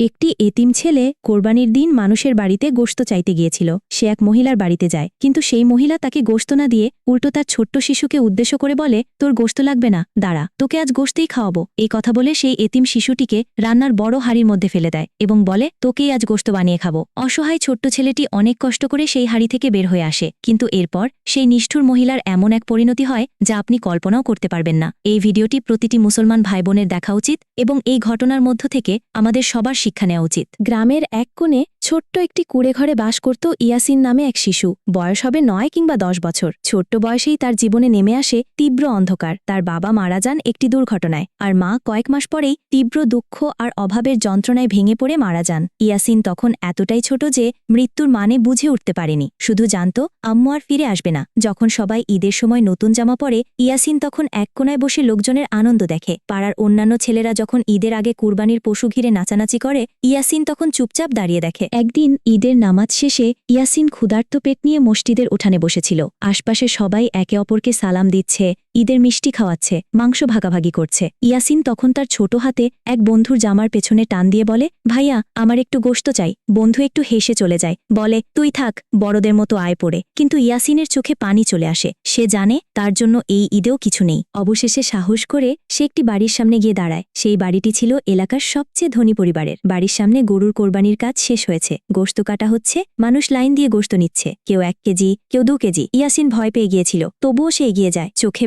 একটি এতিম ছেলে কোরবানির দিন মানুষের বাড়িতে গোশত চাইতে গিয়েছিল। সে এক মহিলার বাড়িতে যায়। কিন্তু সেই মহিলা তাকে গোশত না দিয়ে উল্টো তার ছোট্ট শিশুকে উদ্দেশ্য করে বলে, তোর গোশত লাগবে না, দাঁড়া, তোকে আজ গোশতেই খাওয়াবো। এই কথা বলে সেই এতিম শিশুটিকে রান্নার বড় হাড়ির মধ্যে ফেলে দেয় এবং বলে, তোকেই আজ গোশত বানিয়ে খাব। অসহায় ছোট্ট ছেলেটি অনেক কষ্ট করে সেই হাড়ি থেকে বের হয়ে আসে। কিন্তু এরপর সেই নিষ্ঠুর মহিলার এমন এক পরিণতি হয় যা আপনি কল্পনাও করতে পারবেন না। এই ভিডিওটি প্রতিটি মুসলমান ভাই বোনের দেখা উচিত এবং এই ঘটনার মধ্য থেকে আমাদের সবার শিক্ষা নেওয়া উচিত। গ্রামের এক কোণে ছোট্ট একটি কুড়ে ঘরে বাস করত ইয়াসিন নামে এক শিশু। বয়স হবে নয় কিংবা দশ বছর। ছোট্ট বয়সেই তার জীবনে নেমে আসে তীব্র অন্ধকার। তার বাবা মারা যান একটি দুর্ঘটনায়। আর মা কয়েক মাস পরেই তীব্র দুঃখ আর অভাবের যন্ত্রণায় ভেঙে পড়ে মারা যান। ইয়াসিন তখন এতটাই ছোট যে মৃত্যুর মানে বুঝে উঠতে পারেনি। শুধু জানত, আম্মু আর ফিরে আসবে না। যখন সবাই ঈদের সময় নতুন জামা পরে, ইয়াসিন তখন এক কোনায় বসে লোকজনের আনন্দ দেখে। পাড়ার অন্যান্য ছেলেরা যখন ঈদের আগে কুরবানির পশু ঘিরে নাচানাচি করে, ইয়াসিন তখন চুপচাপ দাঁড়িয়ে দেখে। একদিন ঈদের নামাজ শেষে ইয়াসিন ক্ষুধার্ত পেট নিয়ে মসজিদের উঠানে বসেছিল। আশপাশে সবাই একে অপরকে সালাম দিচ্ছে ঈদের মিষ্টি খাওয়াচ্ছে, মাংস ভাগাভাগি করছে। ইয়াসিন তখন তার ছোট হাতে এক বন্ধুর জামার পেছনে টান দিয়ে বলে, ভাইয়া, আমার একটু গোশত চাই। বন্ধু একটু হেসে চলে যায়, বলে, তুই থাক, বড়দের মতো আয় পড়ে। কিন্তু ইয়াসিনের চোখে পানি চলে আসে। সে জানে তার জন্য এই ঈদেও কিছু নেই। অবশেষে সাহস করে সে একটি বাড়ির সামনে গিয়ে দাঁড়ায়। সেই বাড়িটি ছিল এলাকার সবচেয়ে ধনী পরিবারের। বাড়ির সামনে গরুর কোরবানির কাজ শেষ হয়েছে। গোশত কাটা হচ্ছে, মানুষ লাইন দিয়ে গোশত নিচ্ছে। কেউ এক কেজি, কেউ দু কেজি। ইয়াসিন ভয় পেয়ে গিয়েছিল, তবুও সে এগিয়ে যায়। চোখে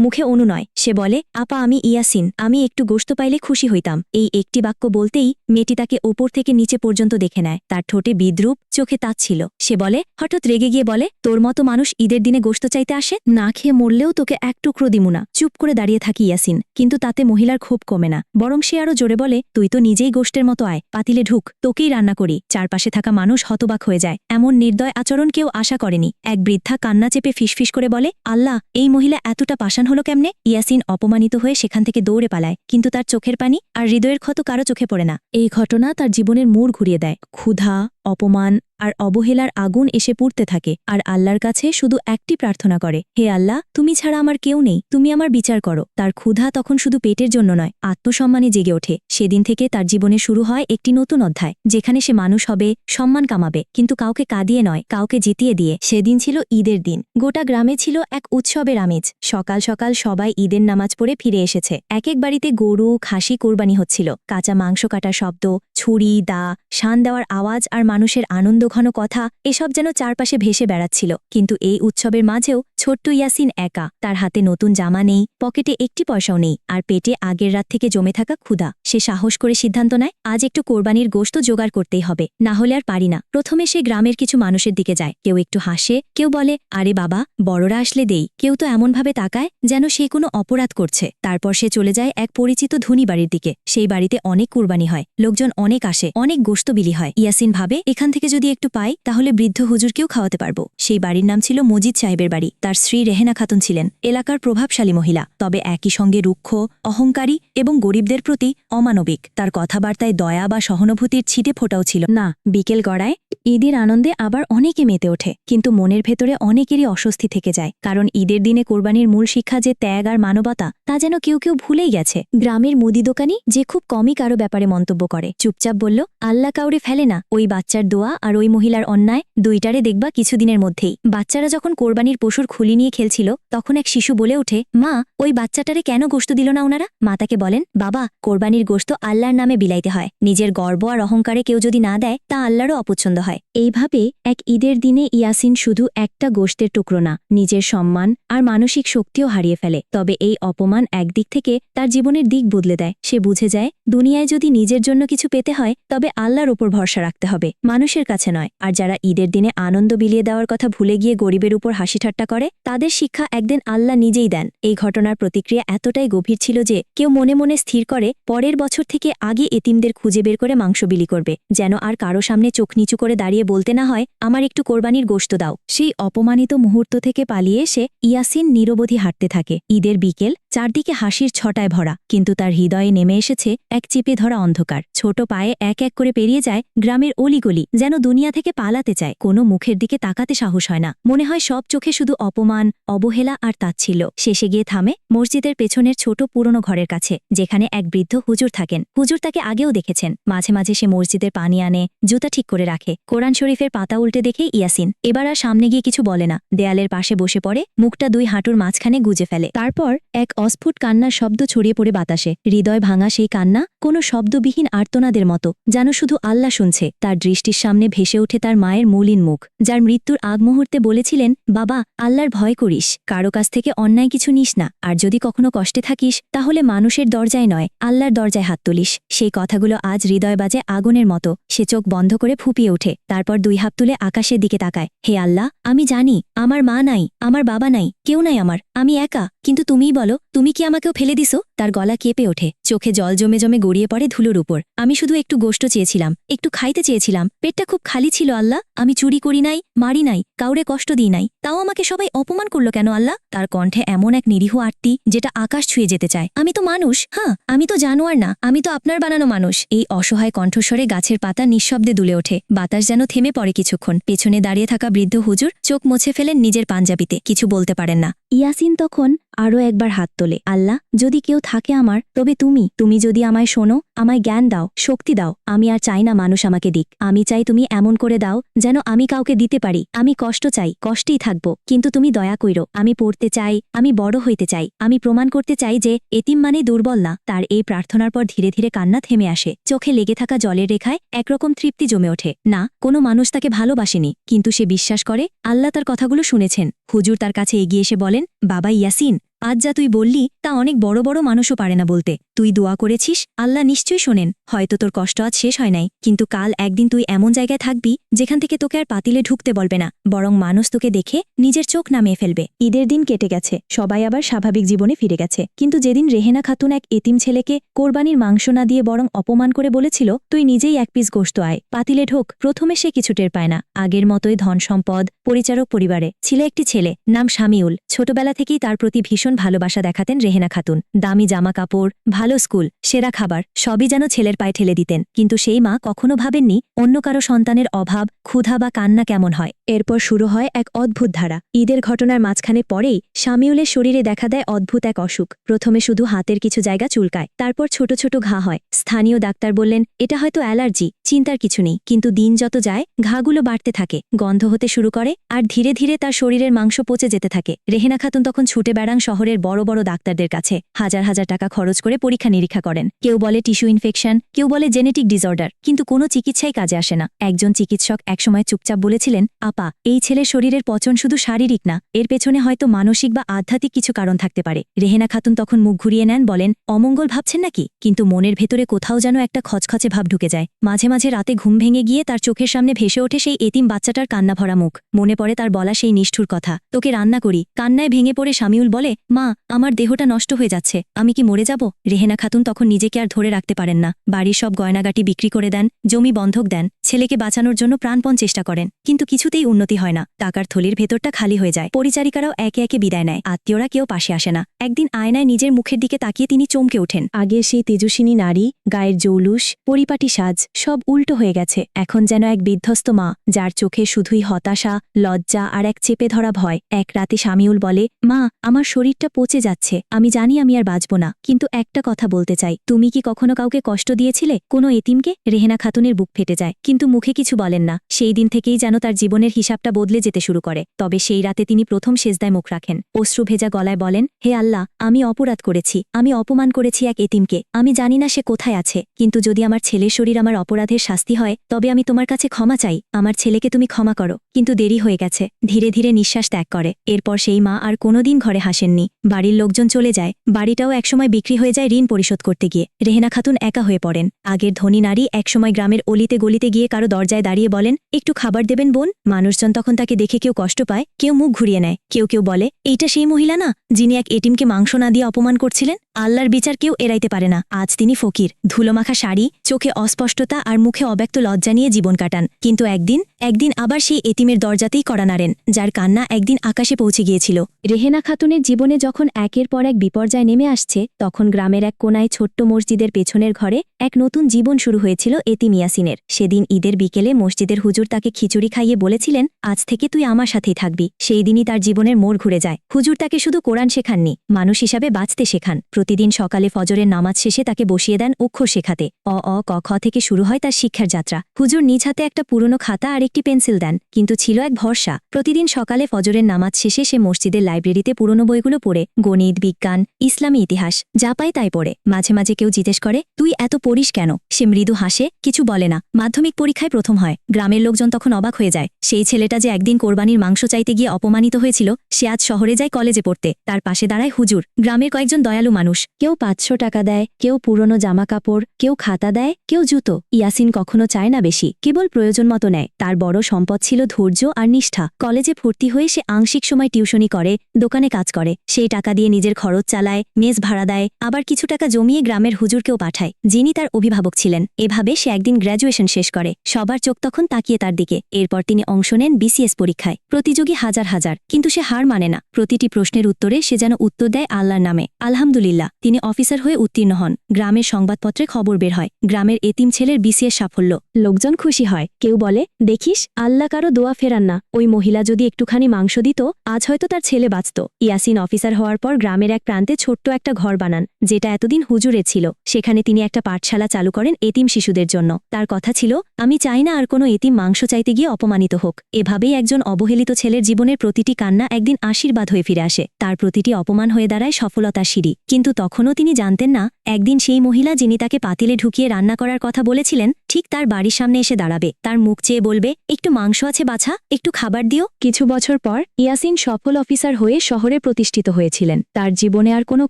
মুখে অনু নয় সে বলে, আপা, আমি ইয়াসিন। আমি একটু গোস্ত পাইলে খুশি হইতাম। এই একটি বাক্য বলতেই মেয়েটি তাকে ওপর থেকে নিচে পর্যন্ত দেখে নেয়। তার ঠোঁটে বিদ্রুপ, চোখে তাঁত ছিল। সে বলে, হঠাৎ রেগে গিয়ে বলে, তোর মতো মানুষ ঈদের দিনে গোস্ত চাইতে আসে? না খেয়ে মরলেও তোকে এক টুকরো দিমু না। চুপ করে দাঁড়িয়ে থাকি ইয়াসিন। কিন্তু তাতে মহিলার ক্ষোভ কমে না। বরং সে আরও জোরে বলে, তুই তো নিজেই গোষ্ঠের মতো আয়। পাতিলে ঢুক। তোকেই রান্না করি। চারপাশে থাকা মানুষ হতবাক হয়ে যায়। এমন নির্দয় আচরণ কেউ আশা করেনি। এক বৃদ্ধা কান্না চেপে ফিসফিস করে বলে, আল্লাহ, এই মহিলা এতটা পাষাণ হলো কেমনে? ইয়াসিন অপমানিত হয়ে সেখান থেকে দৌড়ে পালায়, কিন্তু তার চোখের পানি আর হৃদয়ের ক্ষত কারও চোখে পড়ে না। এই ঘটনা তার জীবনের মোড় ঘুরিয়ে দেয়। ক্ষুধা অপমান আর অবহেলার আগুন এসে পুড়তে থাকে, আর আল্লাহর কাছে শুধু একটি প্রার্থনা করে, হে আল্লাহ, তুমি ছাড়া আমার কেউ নেই, তুমি আমার বিচার করো। তার ক্ষুধা তখন শুধু পেটের জন্য নয়, আত্মসম্মানে জেগে ওঠে। সেদিন থেকে তার জীবনে শুরু হয় একটি নতুন অধ্যায়, যেখানে সে মানুষ হবে, সম্মান কামাবে, কিন্তু কাউকে কাঁদিয়ে নয়, কাউকে জিতিয়ে দিয়ে। সেদিন ছিল ঈদের দিন। গোটা গ্রামে ছিল এক উৎসবের আমেজ। সকাল সকাল সবাই ঈদের নামাজ পড়ে ফিরে এসেছে। এক এক বাড়িতে গরু, খাসি কোরবানি হচ্ছিল। কাঁচা মাংস কাটার শব্দ, ছুরি, দা, শান দেওয়ার আওয়াজ আর মানুষের আনন্দঘন কথা, এসব যেন চারপাশে ভেসে বেড়াচ্ছিল। কিন্তু এই উৎসবের মাঝেও ছোট্ট ইয়াসিন একা। তার হাতে নতুন জামা নেই, পকেটে একটি পয়সাও নেই, আর পেটে আগের রাত থেকে জমে থাকা ক্ষুধা। সে সাহস করে সিদ্ধান্ত নেয়, আজ একটু কোরবানির গোশত জোগাড় করতেই হবে। না হলে আর পারি না। প্রথমে সে গ্রামের কিছু মানুষের দিকে যায়। কেউ একটু হাসে, কেউ বলে, আরে বাবা, বড়রা আসলে দেই। কেউ তো এমনভাবে তাকায়, যেন সে কোনো অপরাধ করছে। তারপর সে চলে যায় এক পরিচিত ধনী বাড়ির দিকে। সেই বাড়িতে অনেক কুরবানি হয়, লোকজন অনেক আসে, অনেক গোস্ত বিলি হয়। ইয়াসিন ভাবে এখান থেকে যদি একটু পাই, তাহলে বৃদ্ধ হুজুরকেও খাওয়াতে পারব। সেই বাড়ির নাম ছিল মজিদ সাহেবের বাড়ি। তার স্ত্রী রেহেনা খাতুন ছিলেন। এলাকার প্রভাবশালী মহিলা। তবে একই সঙ্গে রুক্ষ, অহংকারী এবং গরিবদের প্রতি অমানবিক। তার কথাবার্তায় দয়া বা সহানুভূতির ছিটে ফোটাও ছিল। না, বিকেল গড়ায় ঈদের আনন্দে আবার অনেকে মেতে ওঠে। কিন্তু মনের ভেতরে অনেকেরই অস্বস্তি থেকে যায়। কারণ ঈদের দিনে কোরবানির মূল শিক্ষা যে ত্যাগ আর মানবতা, তা যেন কেউ কেউ ভুলেই গেছে। গ্রামের মুদি দোকানি যে খুব কমই কারও ব্যাপারে মন্তব্য করে। চুপচাপ বলল, আল্লাহ কাউরে ফেলে না, ওই বাচ্চার দোয়া আর ওই মহিলার অন্যায় দুইটারে দেখবা কিছুদিনের মধ্যেই। বাচ্চারা যখন কোরবানির পশুর খুলি নিয়ে খেলছিল, তখন এক শিশু বলে ওঠে, মা, ওই বাচ্চাটারে কেন গোশত দিল না ওনারা? মা তাকে বলেন, বাবা, কোরবানির গোশত আল্লাহর নামে বিলাইতে হয়। নিজের গর্ব আর অহংকারে কেউ যদি না দেয়, তা আল্লাহরও অপছন্দ হয়। এইভাবে এক ঈদের দিনে ইয়াসিন শুধু একটা গোশতের টুকরো না, নিজের সম্মান আর মানসিক শক্তিও হারিয়ে ফেলে। তবে এই অপমান একদিক থেকে তার জীবনের দিক বদলে দেয়। সে বুঝে যায়, দুনিয়ায় যদি নিজের জন্য কিছু পেতে হয়, তবে আল্লাহর ওপর ভরসা রাখতে হবে। মানুষের কাছে নয়, আর যারা ঈদের দিনে আনন্দ বিলিয়ে দেওয়ার কথা ভুলে গিয়ে গরিবের উপর হাসি ঠাট্টা করে, তাদের শিক্ষা একদিন আল্লাহ নিজেই দেন। এই ঘটনার প্রতিক্রিয়া এতটাই গভীর ছিল যে, কেউ মনে মনে স্থির করে, পরের বছর থেকে আগে এতিমদের খুঁজে বের করে মাংস বিলি করবে, যেন আর কারও সামনে চোখ নিচু করে দাঁড়িয়ে বলতে না হয়, আমার একটু কোরবানির গোশত দাও। সেই অপমানিত মুহূর্ত থেকে পালিয়ে এসে ইয়াসিন নিরবধি হাঁটতে থাকে। ঈদের বিকেল, চারদিকে হাসির ছটায় ভরা, কিন্তু তার হৃদয়ে নেমে এসেছে এক চেপে ধরা অন্ধকার। ছোট পায়ে এক এক করে পেরিয়ে যায় গ্রামের অলি গলি যেন দুনিয়া থেকে পালাতে চায়। কোনো মুখের দিকে তাকাতে সাহস হয় না। মনে হয় সব চোখে শুধু অপমান, অবহেলা আর তাচ্ছিল্য। শেষে গিয়ে থামে মসজিদের পেছনের ছোট পুরনো ঘরের কাছে, যেখানে এক বৃদ্ধ হুজুর থাকেন। হুজুর তাকে আগেও দেখেছেন। মাঝে মাঝে সে মসজিদের পানি আনে, জুতা ঠিক করে রাখে। কোরআন শরীফের পাতা উল্টে দেখে ইয়াসিন। এবার আর সামনে গিয়ে কিছু বলে না। দেয়ালের পাশে বসে পড়ে, মুখটা দুই হাঁটুর মাঝখানে গুজে ফেলে। তারপর এক অস্ফুট কান্নার শব্দ ছড়িয়ে পড়ে বাতাসে। হৃদয় ভাঙা সেই কান্না, কোনো শব্দবিহীন আর্তনাদের মতো, যেন শুধু আল্লাহ শুনছে, তার দৃষ্টির সামনে ভেসে ওঠে তার মায়ের মলিন মুখ, যার মৃত্যুর আগ মুহূর্তে বলেছিলেন, বাবা, আল্লাহর ভয় করিস, কারও কাছ থেকে অন্যায় কিছু নিস না, আর যদি কখনো কষ্টে থাকিস, তাহলে মানুষের দরজায় নয়, আল্লাহর দরজায় হাত তুলিস। সেই কথাগুলো আজ হৃদয় বাজে আগুনের মতো, সে চোখ বন্ধ করে ফুপিয়ে ওঠে, তারপর দুই হাত তুলে আকাশের দিকে তাকায়, হে আল্লাহ, আমি জানি, আমার মা নাই, আমার বাবা নাই, কেউ নাই আমার, আমি একা, কিন্তু তুমিই বলো, তুমি কি আমাকেও ফেলে দিছো? তার গলা কেঁপে ওঠে, চোখে জল জমে জমে গড়িয়ে পড়ে ধুলোর উপর, আমি শুধু একটু গোষ্ঠ চেয়েছিলাম, একটু খাইতে চেয়েছিলাম পেটটা খুব খালি ছিল আল্লাহ, আমি চুরি করি নাই, মারি নাই, কাউরে কষ্ট দিই নাই। তাও আমাকে সবাই অপমান করল কেন আল্লাহ? তার কণ্ঠে এমন এক নিরীহ আরতি, যেটা আকাশ ছুঁয়ে যেতে চায়। আমি তো মানুষ হ্যাঁ আমি তো জানোয়ার না, আমি তো আপনার বানানো মানুষ। এই অসহায় কণ্ঠস্বরে গাছের পাতা নিঃশব্দে দুলে ওঠে। বাতাস যেন থেমে পড়ে কিছুক্ষণ। পেছনে দাঁড়িয়ে থাকা বৃদ্ধ হুজুর চোখ মুছে ফেলেন নিজের পাঞ্জাবিতে। কিছু বলতে পারেন না। ইয়াসিন তখন আরও একবার হাত তোলে। আল্লাহ, যদি কেউ থাকে আমার, তবে তুমি তুমি যদি আমায় শোনো, আমায় জ্ঞান দাও, শক্তি দাও, আমি আর চাই না মানুষ আমাকে দিক। আমি চাই তুমি এমন করে দাও, যেন আমি কাউকে দিতে পারি। আমি কষ্ট চাই, কষ্টেই থাকব, কিন্তু তুমি দয়া কইরো। আমি পড়তে চাই, আমি বড় হইতে চাই। আমি প্রমাণ করতে চাই যে, এতিম মানে দুর্বল না। তার এই প্রার্থনার পর ধীরে ধীরে কান্না থেমে আসে। চোখে লেগে থাকা জলের রেখায় একরকম তৃপ্তি জমে ওঠে। না, কোনো মানুষ তাকে ভালোবাসেনি, কিন্তু সে বিশ্বাস করে, আল্লাহ তার কথাগুলো শুনেছেন। হুজুর তার কাছে এগিয়ে এসে বলেন, বাবা ইয়াসিন আজ যা তুই বললি, তা অনেক বড় বড় মানুষও পারে না বলতে। তুই দোয়া করেছিস, আল্লাহ নিশ্চয়ই শোনেন। হয়তো তোর কষ্ট আজ শেষ হয় নাই, কিন্তু কাল একদিন তুই এমন জায়গায় থাকবি যেখান থেকে তোকে আর পাতিলে ঢুকতে বলবে না, বরং মানুষ তোকে দেখে নিজের চোখ নামিয়ে ফেলবে। ঈদের দিন কেটে গেছে, সবাই আবার স্বাভাবিক জীবনে ফিরে গেছে। কিন্তু যেদিন রেহেনা খাতুন এক এতিম ছেলেকে কোরবানির মাংস না দিয়ে বরং অপমান করে বলেছিল, তুই নিজেই এক পিস গোস্ত আয়। পাতিলে ঢোক, প্রথমে সে কিছু টের পায় না। আগের মতোই ধন সম্পদ, পরিচারক পরিবারে। ছিল একটি ছেলে, নাম শামিউল। ছোটবেলা থেকেই তার প্রতি ভীষণ ভালোবাসা দেখাতেন রেহেনা খাতুন। দামি জামা কাপড়, ভালো স্কুল, সেরা খাবার, সবই যেন ছেলের পায়ে ঠেলে দিতেন, কিন্তু সেই মা কখনো ভাবেননি অন্য কারও সন্তানের অভাব, ক্ষুধা বা কান্না কেমন হয়। এরপর শুরু হয় এক অদ্ভুত ধারা। ঈদের ঘটনার মাঝখানে পরেই শামিউলের শরীরে দেখা দেয় অদ্ভুত এক অসুখ। প্রথমে শুধু হাতের কিছু জায়গা চুলকায়, তারপর ছোট ছোট ঘা হয়। স্থানীয় ডাক্তার বললেন, এটা হয়তো অ্যালার্জি, চিন্তার কিছু নেই, কিন্তু দিন যত যায়, ঘাগুলো বাড়তে থাকে, গন্ধ হতে শুরু করে, আর ধীরে ধীরে তার শরীরের মাংস পচে যেতে থাকে। রেহেনা খাতুন তখন ছুটে বেড়ান শহরের বড় বড় ডাক্তারদের কাছে হাজার হাজার টাকা খরচ করে পরীক্ষা নিরীক্ষা করেন। কেউ বলে টিস্যু ইনফেকশন কেউ বলে জেনেটিক ডিসঅর্ডার কিন্তু কোনো চিকিৎসাই কাজে আসে না। একজন চিকিৎসক একসময় চুপচাপ বলেছিলেন, আপা, এই ছেলের শরীরের পচন শুধু শারীরিক না, এর পেছনে হয়তো মানসিক বা আধ্যাত্মিক কিছু কারণ থাকতে পারে। রেহেনা খাতুন তখন মুখ ঘুরিয়ে নেন, বলেন, অমঙ্গল ভাবছেন নাকি? কিন্তু মনের ভেতরে কোথাও যেন একটা খচখচে ভাব ঢুকে যায়। মাঝে মাঝে রাতে ঘুম ভেঙে গিয়ে তার চোখের সামনে ভেসে ওঠে সেই এতিম বাচ্চাটার কান্না ভরা মুখ। মনে পড়ে তার বলা সেই নিষ্ঠুর কথা, তোকে রান্না করি। কান্নায় ভেঙে পড়ে শামিউল বলে, মা, আমার দেহটা নষ্ট হয়ে যাচ্ছে, আমি কি মরে যাব? রেহেনা খাতুন তখন নিজেকে আর ধরে রাখতে পারেন না। বাড়ির সব গয়নাগাটি বিক্রি করে দেন, জমি বন্ধক দেন, ছেলেকে বাঁচানোর জন্য প্রাণপণ চেষ্টা করেন, কিন্তু কিছুতেই উন্নতি হয় না। টাকার থলির ভেতরটা খালি হয়ে যায়। পরিচারিকারাও একে একে বিদায় নেয়। আত্মীয়রা কেউ পাশে আসে না। একদিন আয়নায় নিজের মুখের দিকে তাকিয়ে তিনি চমকে ওঠেন। আগে সেই তেজস্বিনী নারী, গায়ের জৌলুস, পরিপাটি সাজ, সব উল্টো হয়ে গেছে। এখন যেন এক বিধ্বস্ত মা, যার চোখে শুধুই হতাশা, লজ্জা আর এক চেপে ধরা ভয়। এক রাতে শামিউল বলে, মা, আমার শরীরটা পচে যাচ্ছে। আমি জানি আমি আর বাঁচব না। কিন্তু একটা কথা বলতে চাই। তুমি কি কখনো কাউকে কষ্ট দিয়েছিলে, কোনো এতিমকে? রেহেনা খাতুনের বুক ফেটে যায়, কিন্তু মুখে কিছু বলেন না। সেই দিন থেকেই যেন তার জীবনের হিসাবটা বদলে যেতে শুরু করে। তবে সেই রাতে তিনি প্রথম সেজদায় মুখ রাখেন। অশ্রু ভেজা গলায় বলেন, হে আল্লাহ, আমি অপরাধ করেছি। আমি অপমান করেছি এক এতিমকে। আমি জানি না সে কোথায় আছে। কিন্তু যদি আমার ছেলের শরীর আমার অপরাধের শাস্তি হয়, তবে আমি তোমার কাছে ক্ষমা চাই। আমার ছেলেকে তুমি ক্ষমা করো। কিন্তু দেরি হয়ে গেছে। ধীরে ধীরে নিঃশ্বাস ত্যাগ করে। এরপর সেই মা আর কোনোদিন ঘরে হাসেননি। বাড়ির লোকজন চলে যায়। বাড়িটাও একসময় বিক্রি হয়ে যায় ঋণ পরিশোধ করতে গিয়ে। রেহেনা খাতুন একা হয়ে পড়েন আগের ধনী নারী একসময় গ্রামের অলিতে গলিতে গিয়ে কারও দরজায় দাঁড়িয়ে বলেন, একটু খাবার দেবেন বোন? মানুষজন তখন তাকে দেখে কেউ কষ্ট পায়, কেউ মুখ ঘুরিয়ে নেয়। কেউ কেউ বলে, এইটা সেই মহিলা না, যিনি এক এটিমকে মাংস না দিয়ে অপমান করছিলেন? আল্লাহর বিচার কেউ এড়াইতে পারে না। আজ তিনি ফকির, ধুলোমাখা শাড়ি, চোখে অস্পষ্টতা আর মুখে অব্যক্ত লজ্জা নিয়ে জীবন কাটান। কিন্তু একদিন একদিন আবার সেই এতিমের দরজাতেই করা নাড়েন, যার কান্না একদিন আকাশে পৌঁছে গিয়েছিল। রেহেনা খাতুনের জীবনে যখন একের পর এক বিপর্যয় নেমে আসছে, তখন গ্রামের এক কোনায় ছোট্ট মসজিদের পেছনের ঘরে এক নতুন জীবন শুরু হয়েছিল এতিম ইয়াসিনের। সেদিন ঈদের বিকেলে মসজিদের হুজুর তাকে খিচুড়ি খাইয়ে বলেছিলেন, আজ থেকে তুই আমার সাথেই থাকবি। সেই দিনই তার জীবনের মোড় ঘুরে যায়। হুজুর তাকে শুধু কোরআন শেখাননি, মানুষ হিসাবে বাঁচতে শেখান। প্রতিদিন সকালে ফজরের নামাজ শেষে তাকে বসিয়ে দেন অক্ষর শেখাতে। অ অ, ক, খ থেকে শুরু হয় তার শিক্ষার যাত্রা। হুজুর নিজ হাতে একটা পুরনো খাতা আর একটি পেন্সিল দেন, কিন্তু ছিল এক ভরসা। প্রতিদিন সকালে ফজরের নামাজ শেষে সে মসজিদের লাইব্রেরিতে পুরনো বইগুলো পড়ে। গণিত, বিজ্ঞান, ইসলামী ইতিহাস, যা পায় তাই পড়ে। মাঝে মাঝে কেউ জিজ্ঞেস করে, তুই এত পড়িস কেন? সে মৃদু হাসে, কিছু বলে না। মাধ্যমিক পরীক্ষায় প্রথম হয়। গ্রামের লোকজন তখন অবাক হয়ে যায়। সেই ছেলেটা যে একদিন কোরবানির মাংস চাইতে গিয়ে অপমানিত হয়েছিল, সে আজ শহরে যায় কলেজে পড়তে। তার পাশে দাঁড়ায় হুজুর। গ্রামের কয়েকজন দয়ালু মানুষ। কেউ পাঁচশো টাকা দেয়, কেউ পুরনো জামা কাপড় কেউ খাতা দেয়, কেউ জুতো। ইয়াসিন কখনো চায় না বেশি, কেবল প্রয়োজন মতো নেয়। তার বড় সম্পদ ছিল ধৈর্য আর নিষ্ঠা। কলেজে ভর্তি হয়ে সে আংশিক সময় টিউশনি করে, দোকানে কাজ করে। সেই টাকা দিয়ে নিজের খরচ চালায়, মেজ ভাড়া দেয়, আবার কিছু টাকা জমিয়ে গ্রামের হুজুরকেও পাঠায়, যিনি তার অভিভাবক ছিলেন। এভাবে সে একদিন গ্র্যাজুয়েশন শেষ করে। সবার চোখ তখন তাকিয়ে তার দিকে। এরপর তিনি অংশ নেন বিসিএস পরীক্ষায়। প্রতিযোগী হাজার হাজার। কিন্তু সে হার মানে না। প্রতিটি প্রশ্নের উত্তরে সে যেন উত্তর দেয় আল্লাহর নামে। আলহামদুলিল্লাহ। তিনি অফিসার হয়ে উত্তীর্ণ হন। গ্রামের সংবাদপত্রে খবর বের হয়। গ্রামের এতিম ছেলের বিসিএস সাফল্য। লোকজন খুশি হয়। কেউ বলে, দেখিস, আল্লাহ কারও দোয়া ফেরান না। ওই মহিলা যদি একটুখানি মাংস দিত, আজ হয়তো তার ছেলে বাঁচত। ইয়াসিন অফিসার হওয়ার পর গ্রামের এক প্রান্তে ছোট্ট একটা ঘর বানান, যেটা এতদিন হুজুরে ছিল। সেখানে তিনি একটা পাঠশালা চালু করেন এতিম শিশুদের জন্য। তার কথা ছিল, আমি চাই না আর কোনো এতিম মাংস চাইতে গিয়ে অপমানিত হোক। এভাবেই একজন অবহেলিত ছেলের জীবনের প্রতিটি কান্না একদিন আশীর্বাদ হয়ে ফিরে আসে। তার প্রতিটি অপমান হয়ে দাঁড়ায় সফলতার সিঁড়ি। কিন্তু তখনও তিনি জানতেন না, একদিন সেই মহিলা যিনি তাকে পাতিলে ঢুকিয়ে রান্না করার কথা বলেছিলেন ঠিক তার বাড়ির সামনে এসে দাঁড়াবে। তার মুখ চেয়ে বলবে, একটু মাংস আছে বাছা, একটু খাবার দিও। কিছু বছর পর, ইয়াসিন সফল অফিসার হয়ে শহরে প্রতিষ্ঠিত হয়েছিলেন। তার জীবনে আর কোনো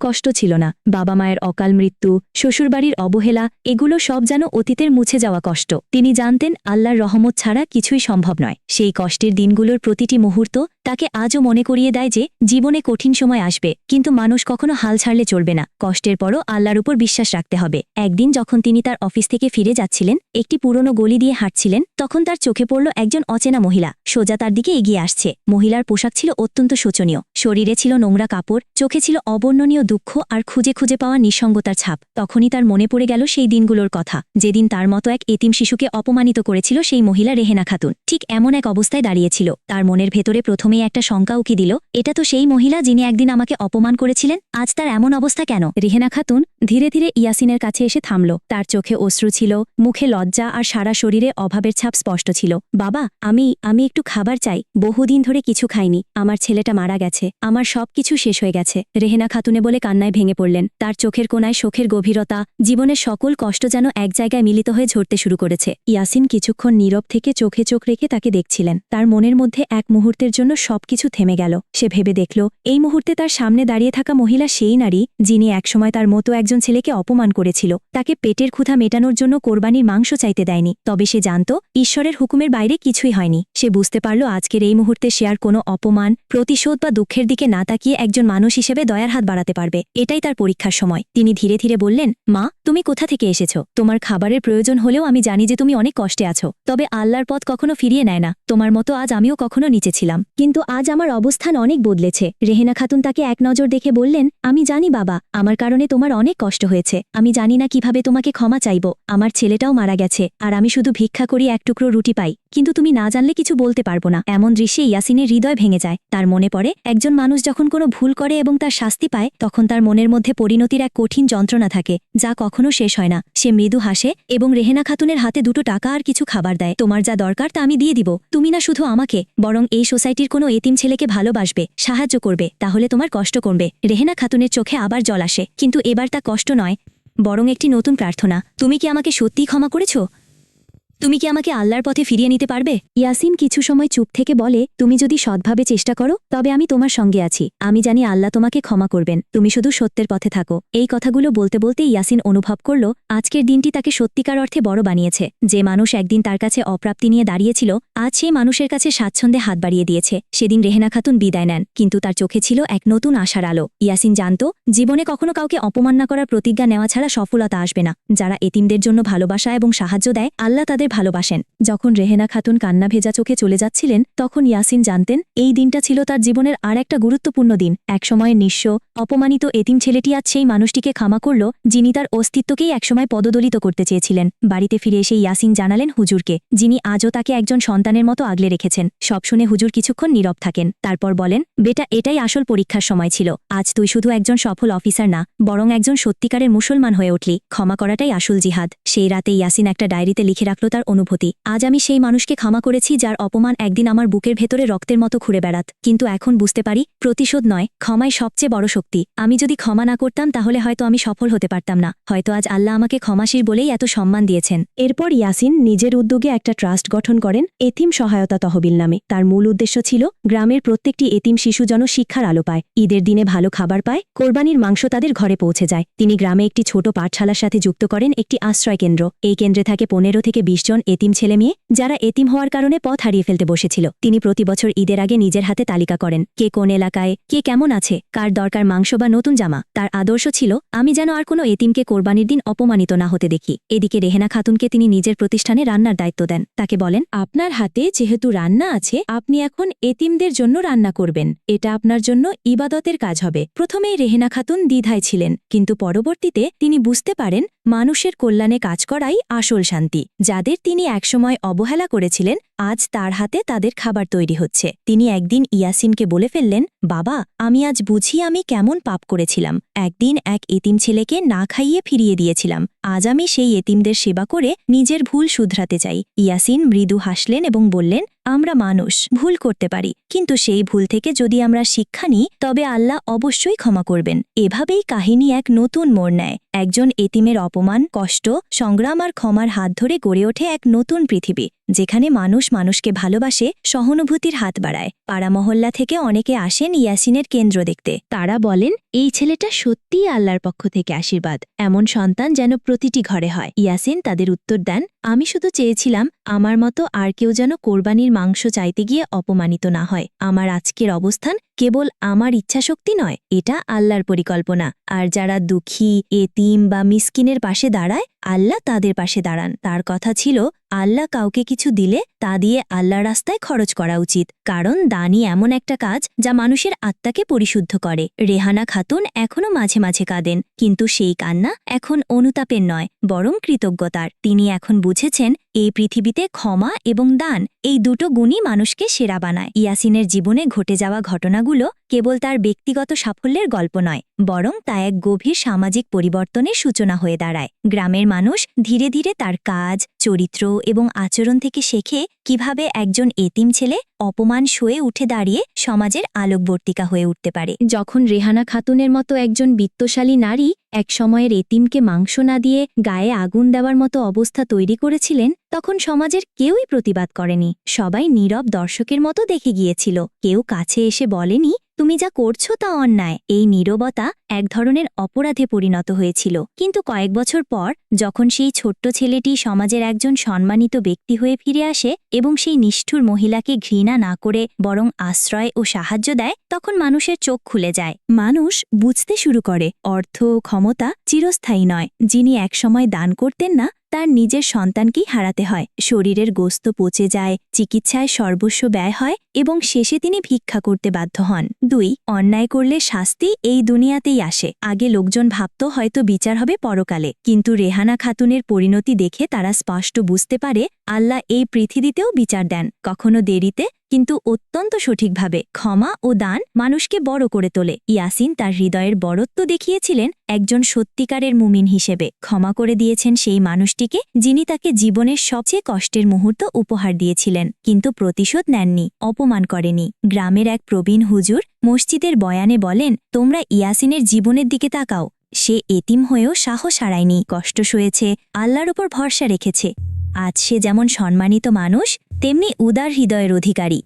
কষ্ট ছিল না। বাবা মায়ের অকাল মৃত্যু, শ্বশুরবাড়ির অবহেলা, এগুলো সব যেন অতীতের মুছে যাওয়া কষ্ট। তিনি জানতেন, আল্লাহর রহমত ছাড়া কিছুই সম্ভব নয়। সেই কষ্টের দিনগুলোর প্রতিটি মুহূর্ত তাকে আজও মনে করিয়ে দেয় যে, জীবনে কঠিন সময় আসবে, কিন্তু মানুষ কখনো হাল ছাড়লে চলবে না। কষ্টের পরও আল্লাহর উপর বিশ্বাস রাখতে হবে। একদিন যখন তিনি তার অফিস থেকে ফিরে যাচ্ছিলেন একটি পুরনো গলি দিয়ে হাঁটছিলেন, তখন তার চোখে পড়ল একজন অচেনা মহিলা। সোজা তার দিকে এগিয়ে আসছে। মহিলার পোশাক ছিল অত্যন্ত শোচনীয়। শরীরে ছিল নোংরা কাপড়, চোখে ছিল অবর্ণনীয় দুঃখ আর খুঁজে খুঁজে পাওয়া নিঃসঙ্গতার ছাপ। তখনই তার মনে পড়ে গেল সেই দিনগুলোর কথা। যেদিন তার মতো এক এতিম শিশুকে অপমানিত করেছিল সেই মহিলা রেহেনা খাতুন। ঠিক এমন এক অবস্থায় দাঁড়িয়েছিল। তার মনের ভেতরে প্রথমেই একটা শঙ্কা উকি দিল, এটা তো সেই মহিলা যিনি একদিন আমাকে অপমান করেছিলেন? আজ তার এমন অবস্থা কেন? রেহেনা খাতুন ধীরে ধীরে ইয়াসিনের কাছে এসে থামল। তার চোখে অশ্রু ছিল, মুখে লজ্জা আর সারা শরীরে অভাবের ছাপ স্পষ্ট ছিল। বাবা, আমি আমি একটু খাবার চাই। বহুদিন ধরে কিছু খাইনি। আমার ছেলেটা মারা গেছে। আমার সব কিছু শেষ হয়ে গেছে। রেহেনা খাতুনে বলে কান্নায় ভেঙে পড়লেন। তার চোখের কোনায় শোকের গভীরতা, জীবনের সকল কষ্ট যেন এক জায়গায় মিলিত হয়ে ঝরতে শুরু করেছে। ইয়াসিন কিছুক্ষণ নীরব থেকে চোখে চোখ রেখে তাকে দেখছিলেন। তার মনের মধ্যে এক মুহূর্তের জন্য সবকিছু থেমে গেল। সে ভেবে দেখল, এই মুহূর্তে তার সামনে দাঁড়িয়ে থাকা মহিলা সেই নারী, যিনি একসময় তার মতো একজন ছেলেকে অপমান করেছিল। তাকে পেটের ক্ষুধা মেটানোর জন্য কোরবানির মাংস চাইতে দেয়নি। তবে সে জানত, ঈশ্বরের হুকুমের বাইরে কিছুই হয়নি। সে বুঝতে পারল, আজকের এই মুহূর্তে সে আর কোনো অপমান, প্রতিশোধ বা দুঃখের দিকে না তাকিয়ে একজন মানুষ হিসেবে দয়ার হাত বাড়াতে পারবে। এটাই তার পরীক্ষার সময়। তিনি ধীরে ধীরে বললেন, মা, তুমি কোথা থেকে এসেছ? তোমার খাবারের প্রয়োজন হলেও আমি জানি যে তুমি অনেক কষ্টে আছো। তবে আল্লাহর পথ কখনো ফিরিয়ে নেয় না। তোমার মতো আজ আমিও কখনো নিচে ছিলাম। কিন্তু আজ আমার অবস্থান অনেক বদলেছে। রেহেনা খাতুন তাকে এক নজর দেখে বললেন, আমি জানি বাবা, আমার কারণে তোমার অনেক কষ্ট হয়েছে। আমি জানি না কীভাবে তোমাকে ক্ষমা চাইব। আমার ছেলেটাও মারা গেছে, আর আমি শুধু ভিক্ষা করি এক টুকরো রুটি পাই। কিন্তু তুমি না জানলে কিছু বলতে পারব না। এমন দৃশ্যে ইয়াসিনের হৃদয় ভেঙে যায়। তার মনে পড়ে, একজন মানুষ যখন কোনো ভুল করে এবং তার শাস্তি পায়, তখন তার মনের মধ্যে পরিণতির এক কঠিন যন্ত্রণা থাকে, যা কখনো শেষ হয় না। সে মৃদু হাসে এবং রেহেনা খাতুনের হাতে দুটো টাকা আর কিছু খাবার দেয়। তোমার যা দরকার তা আমি দিয়ে দিব। তুমি না শুধু আমাকে, বরং এই সোসাইটির কোনো এতিম ছেলেকে ভালোবাসবে, সাহায্য করবে, তাহলে তোমার কষ্ট কমবে। রেহেনা খাতুনের চোখে আবার জল আসে, কিন্তু এবার তা কষ্ট নয়, বরং একটি নতুন প্রার্থনা। তুমি কি আমাকে সত্যিই ক্ষমা করেছ? তুমি কি আমাকে আল্লাহর পথে ফিরিয়ে নিতে পারবে? ইয়াসিন কিছু সময় চুপ থেকে বলে, তুমি যদি সৎভাবে চেষ্টা করো, তবে আমি তোমার সঙ্গে আছি। আমি জানি আল্লাহ তোমাকে ক্ষমা করবেন। তুমি শুধু সত্যের পথে থাকো। এই কথাগুলো বলতে বলতে ইয়াসিন অনুভব করল, আজকের দিনটি তাকে সত্যিকার অর্থে বড় বানিয়েছে। যে মানুষ একদিন তার কাছে অপ্রাপ্তি নিয়ে দাঁড়িয়েছিল, আজ সেই মানুষের কাছে স্বাচ্ছন্দ্যে হাত বাড়িয়ে দিয়েছে। সেদিন রেহেনা খাতুন বিদায় নেন, কিন্তু তার চোখে ছিল এক নতুন আশার আলো। ইয়াসিন জানত, জীবনে কখনো কাউকে অপমান না করার প্রতিজ্ঞা নেওয়া ছাড়া সফলতা আসবে না। যারা এতিমদের জন্য ভালোবাসা এবং সাহায্য দেয়, আল্লাহ তাদের ভালোবাসেন। যখন রেহেনা খাতুন কান্না ভেজা চোখে চলে যাচ্ছিলেন, তখন ইয়াসিন জানতেন, এই দিনটা ছিল তার জীবনের আর একটা গুরুত্বপূর্ণ দিন। একসময় নিঃস্ব, অপমানিত এতিম ছেলেটি আজ সেই মানুষটিকে ক্ষমা করল, যিনি তার অস্তিত্বকেই একসময় পদদলিত করতে চেয়েছিলেন। বাড়িতে ফিরে এসে ইয়াসিন জানালেন হুজুরকে, যিনি আজও তাকে একজন সন্তানের মতো আগলে রেখেছেন। সব শুনে হুজুর কিছুক্ষণ নীরব থাকেন, তারপর বলেন, বেটা, এটাই আসল পরীক্ষার সময় ছিল। আজ তুই শুধু একজন সফল অফিসার না, বরং একজন সত্যিকারের মুসলমান হয়ে উঠলি। ক্ষমা করাটাই আসল জিহাদ। সেই রাতে ইয়াসিন একটা ডায়েরিতে লিখে রাখল তার অনুভূতি। আজ আমি সেই মানুষকে ক্ষমা করেছি যার অপমান একদিন আমার বুকের ভেতরে রক্তের মতো ঘুরে বেড়াত। কিন্তু এখন বুঝতে পারি, প্রতিশোধ নয়, ক্ষমাই সবচেয়ে বড় শক্তি। আমি যদি ক্ষমা না করতাম তাহলে হয়তো আমি সফল হতে পারতাম না। হয়তো আজ আল্লাহ আমাকে ক্ষমাশীর বলেই এত সম্মান দিয়েছেন। এরপর ইয়াসিন নিজের উদ্যোগে একটা ট্রাস্ট গঠন করেন এতিম সহায়তা তহবিল নামে। তার মূল উদ্দেশ্য ছিল গ্রামের প্রত্যেকটি এতিম শিশু যেন শিক্ষার আলো পায়। ঈদের দিনে ভালো খাবার পায়, কোরবানির মাংস তাদের ঘরে পৌঁছে যায়। তিনি গ্রামে একটি ছোট পাঠশালার সাথে যুক্ত করেন একটি আশ্রয় কেন্দ্র। এই কেন্দ্রে থাকে পনেরো থেকে বিশ জন এতিম ছেলে মেয়ে, যারা এতিম হওয়ার কারণে পথ হারিয়ে ফেলতে বসেছিল। তিনি প্রতি বছর ঈদের আগে নিজের হাতে তালিকা করেন, কে কোন এলাকায়, কে কেমন আছে, কার দরকার মাংস বা নতুন জামা। তার আদর্শ ছিল, আমি যেন আর কোনো এতিমকে কোরবানির দিন অপমানিত না হতে দেখি। এদিকে রেহেনা খাতুনকে তিনি নিজের প্রতিষ্ঠানে রান্নার দায়িত্ব দেন। তাকে বলেন, আপনার হাতে যেহেতু রান্না আছে, আপনি এখন এতিমদের জন্য রান্না করবেন। এটা আপনার জন্য ইবাদতের কাজ হবে। প্রথমেই রেহেনা খাতুন দ্বিধায় ছিলেন, কিন্তু পরবর্তীতে তিনি বুঝতে পারেন মানুষের কল্যাণে কাজ করাই আসল শান্তি। যাদের তিনি একসময় অবহেলা করেছিলেন, আজ তার হাতে তাদের খাবার তৈরি হচ্ছে। তিনি একদিন ইয়াসিনকে বলে ফেললেন, বাবা, আমি আজ বুঝি আমি কেমন পাপ করেছিলাম। একদিন এক এতিম ছেলেকে না খাইয়ে ফিরিয়ে দিয়েছিলাম। আজ আমি সেই এতিমদের সেবা করে নিজের ভুল শুধরাতে চাই। ইয়াসিন মৃদু হাসলেন এবং বললেন, আমরা মানুষ, ভুল করতে পারি, কিন্তু সেই ভুল থেকে যদি আমরা শিক্ষা নিই, তবে আল্লাহ অবশ্যই ক্ষমা করবেন। এভাবেই কাহিনী এক নতুন মোড় নেয়। একজন এতিমের অপমান, কষ্ট, সংগ্রাম আর ক্ষমার হাত ধরে গড়ে ওঠে এক নতুন পৃথিবী। যেখানে মানুষ মানুষকে ভালোবাসে, সহানুভূতির হাত বাড়ায়। পাড়া মহল্লা থেকে অনেকে আসেন ইয়াসিনের কেন্দ্র দেখতে। তারা বলেন, এই ছেলেটা সত্যিই আল্লাহর পক্ষ থেকে আশীর্বাদ। এমন সন্তান যেন প্রতিটি ঘরে হয়। ইয়াসিন তাদের উত্তর দেন আমি শুধু চেয়েছিলাম আমার মতো আর কেউ যেন কোরবানির মাংস চাইতে গিয়ে অপমানিত না হয়। আমার আজকের অবস্থান কেবল আমার ইচ্ছাশক্তি নয়, এটা আল্লাহর পরিকল্পনা। আর যারা দুঃখী, এতিম বা মিসকিনের পাশে দাঁড়ায়, আল্লাহ তাদের পাশে দাঁড়ান। তার কথা ছিল, আল্লাহ কাউকে কিছু দিলে তা দিয়ে আল্লাহ রাস্তায় খরচ করা উচিত। কারণ দানই এমন একটা কাজ যা মানুষের আত্মাকে পরিশুদ্ধ করে। রেহানা খাতুন এখনও মাঝে মাঝে কাঁদেন, কিন্তু সেই কান্না এখন অনুতাপের নয়, বরং কৃতজ্ঞতার। তিনি এখন বুঝেছেন, এই পৃথিবীতে ক্ষমা এবং দান এই দুটো গুণই মানুষকে সেরা বানায়। ইয়াসিনের জীবনে ঘটে যাওয়া ঘটনাগুলো কেবল তার ব্যক্তিগত সাফল্যের গল্প নয়, বরং তা এক গভীর সামাজিক পরিবর্তনের সূচনা হয়ে দাঁড়ায়। গ্রামের মানুষ ধীরে ধীরে তার কাজ, চরিত্র এবং আচরণ থেকে শেখে কীভাবে একজন এতিম ছেলে অপমান সয়ে উঠে দাঁড়িয়ে সমাজের আলোকবর্তিকা হয়ে উঠতে পারে। যখন রেহানা খাতুনের মতো একজন বিত্তশালী নারী এক সময়ের এতিমকে মাংস না দিয়ে গায়ে আগুন দেওয়ার মতো অবস্থা তৈরি করেছিলেন, তখন সমাজের কেউই প্রতিবাদ করেনি। সবাই নীরব দর্শকের মতো দেখে গিয়েছিল। কেউ কাছে এসে বলেনি তুমি যা করছ তা অন্যায়। এই নীরবতা এক ধরনের অপরাধে পরিণত হয়েছিল। কিন্তু কয়েক বছর পর, যখন সেই ছোট্ট ছেলেটি সমাজের একজন সম্মানিত ব্যক্তি হয়ে ফিরে আসে এবং সেই নিষ্ঠুর মহিলাকে ঘৃণা না করে বরং আশ্রয় ও সাহায্য দেয়, তখন মানুষের চোখ খুলে যায়। মানুষ বুঝতে শুরু করে, অর্থ ক্ষমতা চিরস্থায়ী নয়। যিনি একসময় দান করতেন না তার নিজের সন্তানকেই হারাতে হয়। শরীরের গোস্ত পচে যায়, চিকিৎসায় সর্বস্ব ব্যয় হয় এবং শেষে তিনি ভিক্ষা করতে বাধ্য হন। দুই, অন্যায় করলে শাস্তি এই দুনিয়াতেই আসে। আগে লোকজন ভাবত হয়তো বিচার হবে পরকালে। কিন্তু রেহানা খাতুনের পরিণতি দেখে তারা স্পষ্ট বুঝতে পারে, আল্লাহ এই পৃথিবীতেও বিচার দেন। কখনো দেরিতে কিন্তু অত্যন্ত সঠিকভাবে ক্ষমা ও দান মানুষকে বড় করে তোলে। ইয়াসিন তার হৃদয়ের বড়ত্ব দেখিয়েছিলেন একজন সত্যিকারের মুমিন হিসেবে। ক্ষমা করে দিয়েছেন সেই মানুষটিকে যিনি তাকে জীবনের সবচেয়ে কষ্টের মুহূর্ত উপহার দিয়েছিলেন, কিন্তু প্রতিশোধ নেননি, অপমান করেনি। গ্রামের এক প্রবীণ হুজুর মসজিদের বয়ানে বলেন, তোমরা ইয়াসিনের জীবনের দিকে তাকাও, সে এতিম হয়েও সাহস হারায়নি, কষ্ট সয়েছে, আল্লাহর ওপর ভরসা রেখেছে। আজ সে যেমন সম্মানিত মানুষ, তেমনি উদার হৃদয়ের অধিকারী।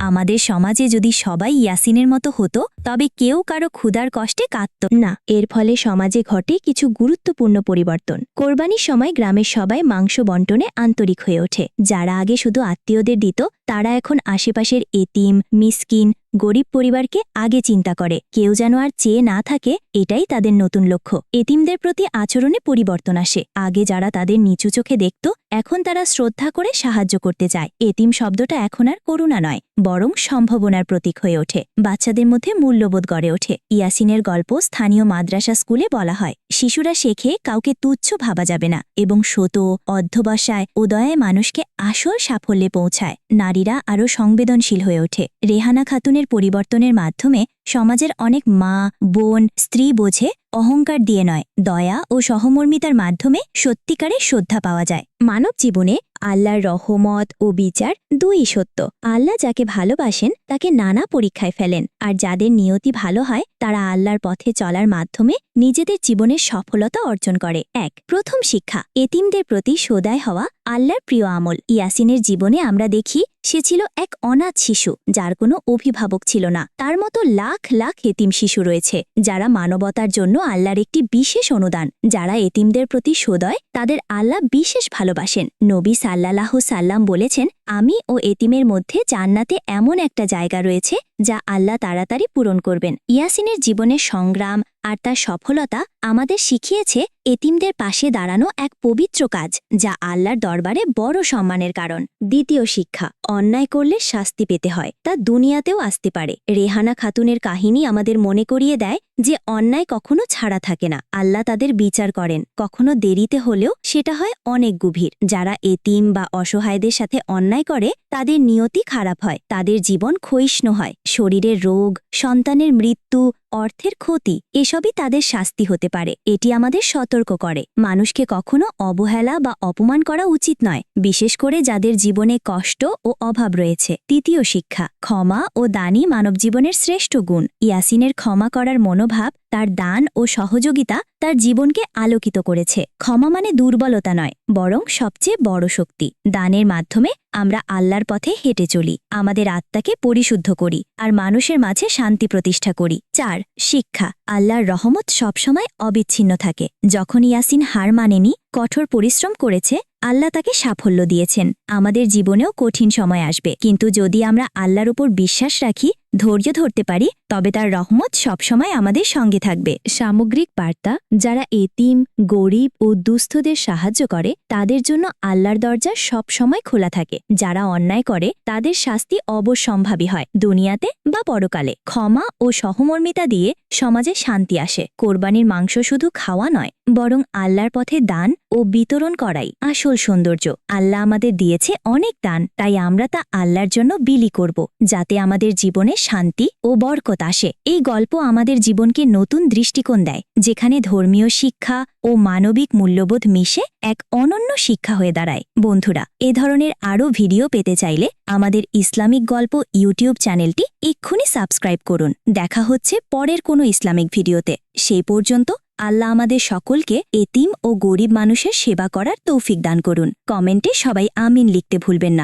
আমাদের সমাজে যদি সবাই ইয়াসিনের মতো হতো, তবে কেউ কারও ক্ষুধার কষ্টে কাঁদত না। এর ফলে সমাজে ঘটে কিছু গুরুত্বপূর্ণ পরিবর্তন। কোরবানির সময় গ্রামের সবাই মাংস বন্টনে আন্তরিক হয়ে ওঠে। যারা আগে শুধু আত্মীয়দের দিত, তারা এখন আশেপাশের এতিম, মিসকিন গরিব পরিবারকে আগে চিন্তা করে। কেউ যেন আর চেয়ে না থাকে, এটাই তাদের নতুন লক্ষ্য। এতিমদের প্রতি আচরণে পরিবর্তন আসে। আগে যারা তাদের নিচু চোখে দেখত, এখন তারা শ্রদ্ধা করে সাহায্য করতে চায়। এতিম শব্দটা এখন আর করুণা নয়, বরং সম্ভাবনার প্রতীক হয়ে ওঠে। বাচ্চাদের মধ্যে মূল্যবোধ গড়ে ওঠে। ইয়াসিনের গল্প স্থানীয় মাদ্রাসা স্কুলে বলা হয়, শিশুরা শেখে, কাউকে তুচ্ছ ভাবা যাবে না। এবং শত অধ্যবসায় ও দয়ায় মানুষকে আসল সাফল্যে পৌঁছায়। নারীরা আরও সংবেদনশীল হয়ে ওঠে। রেহানা খাতুনের পরিবর্তনের মাধ্যমে সমাজের অনেক মা, বোন, স্ত্রী বোঝে অহংকার দিয়ে নয়। দয়া ও সহমর্মিতার মাধ্যমে সত্যিকারের শ্রদ্ধা পাওয়া যায়। মানব জীবনে আল্লাহর রহমত ও বিচার দুই সত্য। আল্লাহ যাকে ভালোবাসেন, তাকে নানা পরীক্ষায় ফেলেন। আর যাদের নিয়তি ভালো হয়, তারা আল্লাহর পথে চলার মাধ্যমে নিজেদের জীবনের সফলতা অর্জন করে। এক, প্রথম শিক্ষা। এতিমদের প্রতি সদায় হওয়া আল্লাহর প্রিয় আমল। ইয়াসিনের জীবনে আমরা দেখি, সে ছিল এক অনাথ শিশু, যার কোনো অভিভাবক ছিল না। তার মতো লাখ লাখ লাখ এতিম শিশু রয়েছে, যারা মানবতার জন্য আল্লাহর একটি বিশেষ অনুদান। যারা এতিমদের প্রতি সোদয়, তাদের আল্লাহ বিশেষ ভালোবাসেন। নবী সাল্লাহ সাল্লাম বলেছেন, আমি ও এতিমের মধ্যে জান্নাতে এমন একটা জায়গা রয়েছে, যা আল্লাহ তাড়াতাড়ি পূরণ করবেন। ইয়াসিনের জীবনের সংগ্রাম আর তার সফলতা আমাদের শিখিয়েছে এতিমদের পাশে দাঁড়ানো এক পবিত্র কাজ, যা আল্লাহর দরবারে বড় সম্মানের কারণ। দ্বিতীয় শিক্ষা, অন্যায় করলে শাস্তি পেতে হয়, তা দুনিয়াতেও আসতে পারে। রেহানা খাতুনের কাহিনী আমাদের মনে করিয়ে দেয় যে অন্যায় কখনো ছাড়া থাকে না, আল্লাহ তাদের বিচার করেন। কখনো দেরিতে হলেও সেটা হয় অনেক গভীর। যারা এতিম বা অসহায়দের সাথে অন্যায় করে, তাদের নিয়তি খারাপ হয়, তাদের জীবন ক্ষয়িষ্ণু হয়। শরীরের রোগ, সন্তানের মৃত্যু, অর্থের ক্ষতি, এসবই তাদের শাস্তি হতে পারে, এটি আমাদের সতর্ক করে। মানুষকে কখনো অবহেলা বা অপমান করা উচিত নয়, বিশেষ করে যাদের জীবনে কষ্ট ও অভাব রয়েছে। তৃতীয় শিক্ষা, ক্ষমা ও দানই মানব জীবনের শ্রেষ্ঠ গুণ। ইয়াসিনের ক্ষমা করার মনোভাব তার দান ও সহযোগিতা তার জীবনকে আলোকিত করেছে। ক্ষমা মানে দুর্বলতা নয়, বরং সবচেয়ে বড় শক্তি। দানের মাধ্যমে আমরা আল্লাহর পথে হেঁটে চলি, আমাদের আত্মাকে পরিশুদ্ধ করি, আর মানুষের মাঝে শান্তি প্রতিষ্ঠা করি। চার, শিক্ষা। আল্লাহর রহমত সবসময় অবিচ্ছিন্ন থাকে। যখন ইয়াসিন হার মানেনি, কঠোর পরিশ্রম করেছে আল্লাহ তাকে সাফল্য দিয়েছেন। আমাদের জীবনেও কঠিন সময় আসবে। কিন্তু যদি আমরা আল্লাহর উপর বিশ্বাস রাখি, ধৈর্য ধরতে পারি, তবে তার রহমত সবসময় আমাদের সঙ্গে থাকবে। সামগ্রিক বার্তা, যারা এতিম, গরিব ও দুস্থদের সাহায্য করে, তাদের জন্য আল্লাহর দরজা সব সময় খোলা থাকে। যারা অন্যায় করে, তাদের শাস্তি অবশ্যম্ভাবী হয়। দুনিয়াতে বা পরকালে। ক্ষমা ও সহমর্মিতা দিয়ে সমাজে শান্তি আসে। কোরবানির মাংস শুধু খাওয়া নয়, বরং আল্লাহর পথে দান ও বিতরণ করাই আসল সৌন্দর্য। আল্লাহ আমাদের দিয়েছে অনেক দান, তাই আমরা তা আল্লাহর জন্য বিলি করব, যাতে আমাদের জীবনে শান্তি ও বরকত আসে। এই গল্প আমাদের জীবনকে নতুন দৃষ্টিকোণ দেয়, যেখানে ধর্মীয় শিক্ষা ও মানবিক মূল্যবোধ মিশে এক অনন্য শিক্ষা হয়ে দাঁড়ায়। বন্ধুরা, এ ধরনের আরও ভিডিও পেতে চাইলে আমাদের ইসলামিক গল্প ইউটিউব চ্যানেলটি এক্ষুনি সাবস্ক্রাইব করুন। দেখা হচ্ছে পরের কোনো ইসলামিক ভিডিওতে। সেই পর্যন্ত আল্লাহ আমাদের সকলকে এতিম ও গরিব মানুষের সেবা করার তৌফিক দান করুন। কমেন্টে সবাই আমিন লিখতে ভুলবেন না।